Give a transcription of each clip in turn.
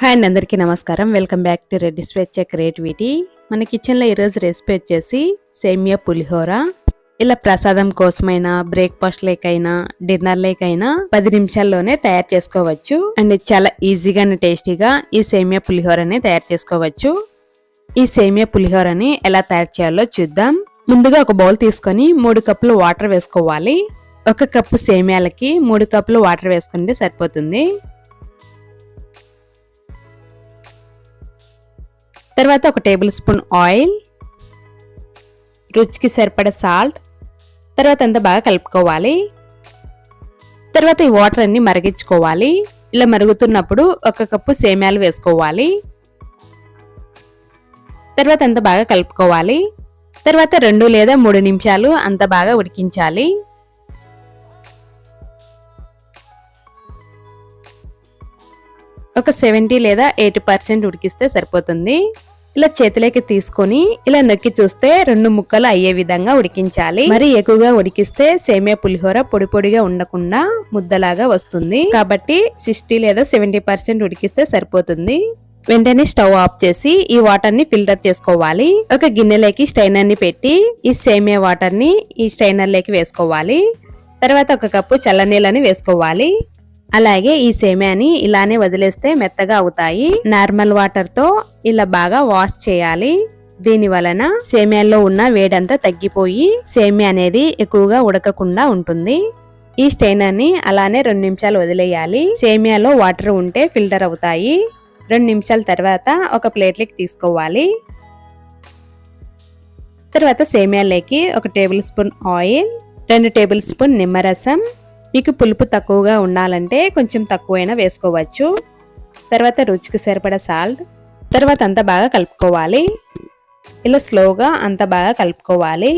Hi అండి అందరికీ నమస్కారం. వెల్కమ్ బ్యాక్ టు రెడ్డి స్వేచ్ఛ క్రియేటివిటీ మన కిచెన్లో ఈరోజు రెసిపీ వచ్చేసి సేమియా పులిహోర. ఇలా ప్రసాదం కోసమైనా బ్రేక్ఫాస్ట్ లేకైనా డిన్నర్ లేకైనా పది నిమిషాల్లోనే తయారు చేసుకోవచ్చు. అండ్ చాలా ఈజీగా అండ్ టేస్టీగా ఈ సేమియా పులిహోరని తయారు చేసుకోవచ్చు. ఈ సేమియా పులిహోరని ఎలా తయారు చేయాలో చూద్దాం. ముందుగా ఒక బౌల్ తీసుకొని మూడు కప్పులు వాటర్ వేసుకోవాలి. ఒక కప్పు సేమియాలకి మూడు కప్పులు వాటర్ వేసుకుంటే సరిపోతుంది. తర్వాత ఒక టేబుల్ స్పూన్ ఆయిల్ రుచికి సరిపడ సాల్ట్ తర్వాత అంతా బాగా కలుపుకోవాలి. తర్వాత ఈ వాటర్ అన్ని మరిగించుకోవాలి. ఇలా మరుగుతున్నప్పుడు ఒక కప్పు సేమ్యాలు వేసుకోవాలి. తర్వాత అంత బాగా కలుపుకోవాలి. తర్వాత రెండు లేదా మూడు నిమిషాలు అంత బాగా ఉడికించాలి. ఒక సెవెంటీ లేదా ఎయిటీ పర్సెంట్ ఉడికిస్తే సరిపోతుంది. ఇలా చేతిలోకి తీసుకొని ఇలా నొక్కి చూస్తే రెండు ముక్కలు అయ్యే విధంగా ఉడికించాలి. మరి ఎక్కువగా ఉడికిస్తే సేమియా పులిహోర పొడి పొడిగా ఉండకుండా ముద్దలాగా వస్తుంది. కాబట్టి సిక్స్టీ లేదా సెవెంటీ పర్సెంట్ ఉడికిస్తే సరిపోతుంది. వెంటనే స్టవ్ ఆఫ్ చేసి ఈ వాటర్ని ఫిల్టర్ చేసుకోవాలి. ఒక గిన్నెలోకి స్టైనర్ని పెట్టి ఈ సేమియా వాటర్ని ఈ స్టైనర్లోకి వేసుకోవాలి. తర్వాత ఒక కప్పు చల్లనీళ్ళని వేసుకోవాలి. అలాగే ఈ సేమ్యాని ఇలానే వదిలేస్తే మెత్తగా అవుతాయి. నార్మల్ వాటర్తో ఇలా బాగా వాష్ చేయాలి. దీని వలన సేమ్యాల్లో ఉన్న వేడంతా తగ్గిపోయి సేమ్యా అనేది ఎక్కువగా ఉడకకుండా ఉంటుంది. ఈ స్టైనర్ని అలానే రెండు నిమిషాలు వదిలేయాలి. సేమియాలో వాటర్ ఉంటే ఫిల్టర్ అవుతాయి. రెండు నిమిషాల తర్వాత ఒక ప్లేట్లోకి తీసుకోవాలి. తర్వాత సేమియాలోకి ఒక టేబుల్ స్పూన్ ఆయిల్ రెండు టేబుల్ స్పూన్ నిమ్మరసం మీకు పులుపు తక్కువగా ఉండాలంటే కొంచెం తక్కువైనా వేసుకోవచ్చు. తర్వాత రుచికి సరిపడ సాల్ట్ తర్వాత అంతా బాగా కలుపుకోవాలి. ఇలా స్లోగా అంత బాగా కలుపుకోవాలి.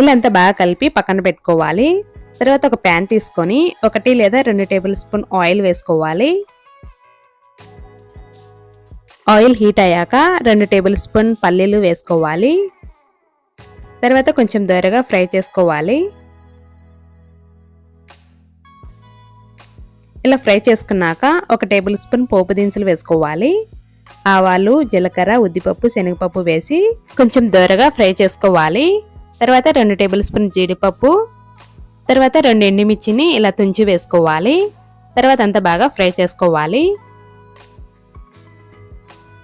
ఇలా అంతా బాగా కలిపి పక్కన పెట్టుకోవాలి. తర్వాత ఒక ప్యాన్ తీసుకొని ఒకటి లేదా రెండు టేబుల్ స్పూన్ ఆయిల్ వేసుకోవాలి. ఆయిల్ హీట్ అయ్యాక రెండు టేబుల్ స్పూన్ పల్లీలు వేసుకోవాలి. తర్వాత కొంచెం దొరగా ఫ్రై చేసుకోవాలి. ఇలా ఫ్రై చేసుకున్నాక ఒక టేబుల్ స్పూన్ పోపు దినుసులు వేసుకోవాలి. ఆవాలు జీలకర్ర ఉద్దిపప్పు శనగపప్పు వేసి కొంచెం దోరగా ఫ్రై చేసుకోవాలి. తర్వాత రెండు టేబుల్ స్పూన్ జీడిపప్పు తర్వాత రెండు ఎండుమిర్చిని ఇలా తుంచి వేసుకోవాలి. తర్వాత అంతా బాగా ఫ్రై చేసుకోవాలి.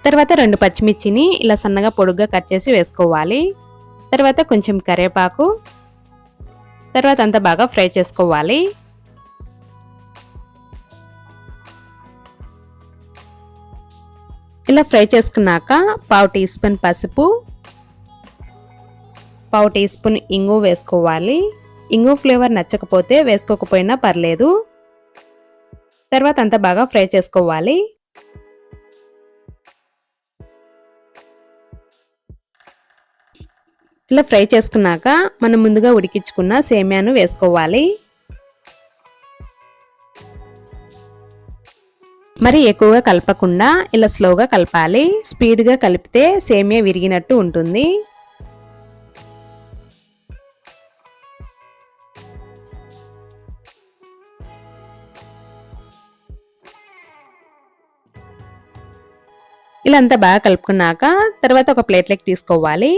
తర్వాత రెండు పచ్చిమిర్చిని ఇలా సన్నగా పొడుగ్గా కట్ చేసి వేసుకోవాలి. తర్వాత కొంచెం కరివేపాకు తర్వాత అంతా బాగా ఫ్రై చేసుకోవాలి. ఇలా ఫ్రై చేసుకున్నాక పావు టీ స్పూన్ పసుపు పావు టీ స్పూన్ ఇంగు వేసుకోవాలి. ఇంగు ఫ్లేవర్ నచ్చకపోతే వేసుకోకపోయినా పర్లేదు. తర్వాత అంతా బాగా ఫ్రై చేసుకోవాలి. ఇలా ఫ్రై చేసుకున్నాక మనం ముందుగా ఉడికించుకున్న సేమియాను వేసుకోవాలి. మరి ఎక్కువగా కలపకుండా ఇలా స్లోగా కలపాలి. స్పీడ్గా కలిపితే సేమియా విరిగినట్టు ఉంటుంది. ఇలా అంతా బాగా కలుపుకున్నాక తర్వాత ఒక ప్లేట్లోకి తీసుకోవాలి.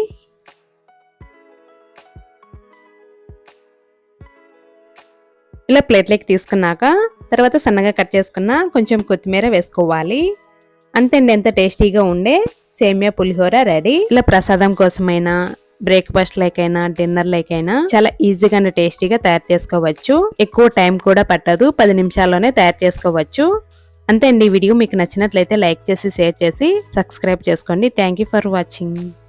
ఇలా ప్లేట్లోకి తీసుకున్నాక తర్వాత సన్నగా కట్ చేసుకున్న కొంచెం కొత్తిమీర వేసుకోవాలి. అంతేండి ఎంత టేస్టీగా ఉండే సేమియా పులిహోర రెడీ. ఇలా ప్రసాదం కోసమైనా బ్రేక్ఫాస్ట్ లైకైనా డిన్నర్ లైకైనా చాలా ఈజీగా టేస్టీగా తయారు చేసుకోవచ్చు. ఎక్కువ టైం కూడా పట్టదు పది నిమిషాల్లోనే తయారు చేసుకోవచ్చు. అంతే అండి ఈ వీడియో మీకు నచ్చినట్లయితే లైక్ చేసి షేర్ చేసి సబ్స్క్రైబ్ చేసుకోండి. Thank for watching.